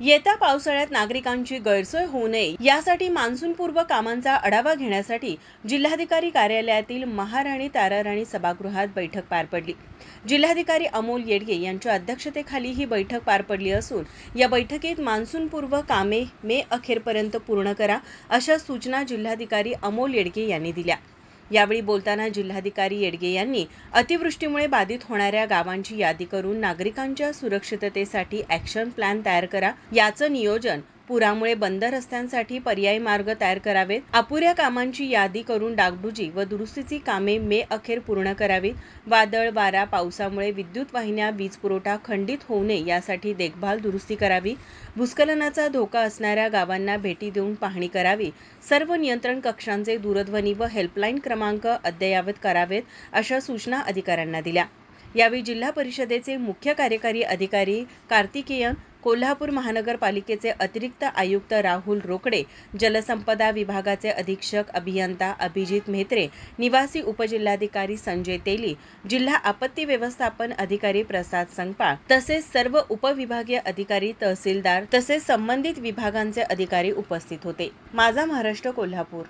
येत्या पावसाळ्यात नागरिकांची गैरसोय होऊ नये यासाठी मान्सूनपूर्व कामांचा आढावा घेण्यासाठी जिल्हाधिकारी कार्यालयातील महाराणी ताराराणी सभागृहात बैठक पार पडली. जिल्हाधिकारी अमोल येडगे यांच्या अध्यक्षतेखाली ही बैठक पार पडली असून या बैठकीत मान्सूनपूर्व कामे मे अखेरपर्यंत पूर्ण करा अशा सूचना जिल्हाधिकारी अमोल येडगे यांनी दिल्या. यावेळी बोलताना जिल्हाधिकारी येडगे यांनी अतिवृष्टीमुळे बाधित होणाऱ्या गावांची यादी करून नागरिकांच्या सुरक्षिततेसाठी ॲक्शन प्लॅन तयार करा याचं नियोजन पुरामुळे बंद रस्त्यांसाठी पर्यायी मार्ग तयार करावेत. अपुऱ्या कामांची यादी करून डागडुजी व दुरुस्तीची कामे मे अखेर पूर्ण करावीत. वादळ वारा पावसामुळे विद्युत वाहिन्या वीज पुरवठा खंडित होऊ नये यासाठी देखभाल दुरुस्ती करावी. भूस्खलनाचा धोका असणाऱ्या गावांना भेटी देऊन पाहणी करावी. सर्व नियंत्रण कक्षांचे दूरध्वनी व हेल्पलाईन क्रमांक अद्ययावत करावेत अशा सूचना अधिकाऱ्यांना दिल्या. यावेळी जिल्हा परिषदेचे मुख्य कार्यकारी अधिकारी कार्तिकेयन कोल्हापूर महानगरपालिकेचे अतिरिक्त आयुक्त राहुल रोकडे जलसंपदा विभागाचे अधीक्षक अभियंता अभिजित म्हेत्रे निवासी उपजिल्हाधिकारी संजय तेली जिल्हा आपत्ती व्यवस्थापन अधिकारी प्रसाद संगपाळ तसेच सर्व उपविभागीय अधिकारी तहसीलदार तसेच संबंधित विभागांचे अधिकारी उपस्थित होते. माझा महाराष्ट्र कोल्हापूर.